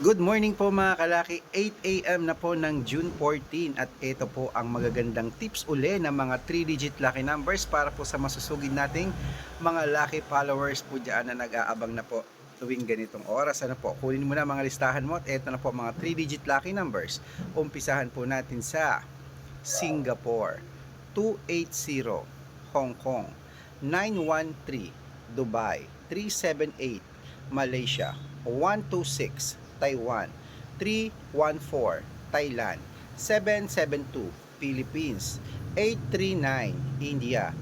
Good morning po mga kalaki, 8 a.m. na po ng June 14 at ito po ang magagandang tips uli ng mga 3-digit lucky numbers para po sa masusugid nating mga lucky followers po dyan na nag-aabang na po tuwing ganitong oras. Ano po, kunin mo na mga listahan mo at ito na po mga 3-digit lucky numbers. Umpisahan po natin sa Singapore, 280, Hong Kong, 913, Dubai, 378, Malaysia, 126, Taiwan, 314, Thailand, 772, Philippines, 839, India,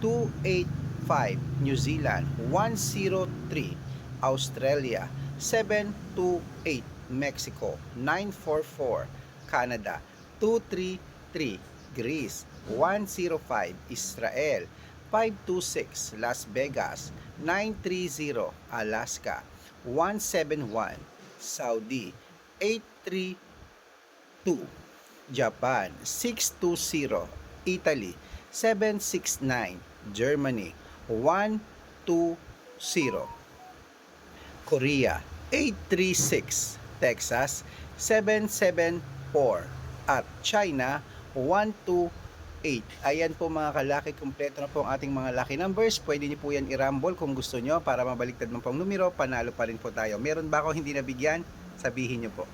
285, New Zealand, 103, Australia, 728, Mexico, 944, Canada, 233, Greece, 105, Israel, 526, Las Vegas, 930, Alaska, 171, Saudi, 832, Japan, 620, Italy, 769, Germany, 120, Korea, 836, Texas, 774, at China, 128. Ayan po mga kalaki, kumpleto na po ang ating mga lucky numbers. Pwede niyo po yan i-rumble kung gusto nyo para mabaliktad man pong numero, panalo pa rin po tayo. Meron ba ako hindi nabigyan? Sabihin niyo po.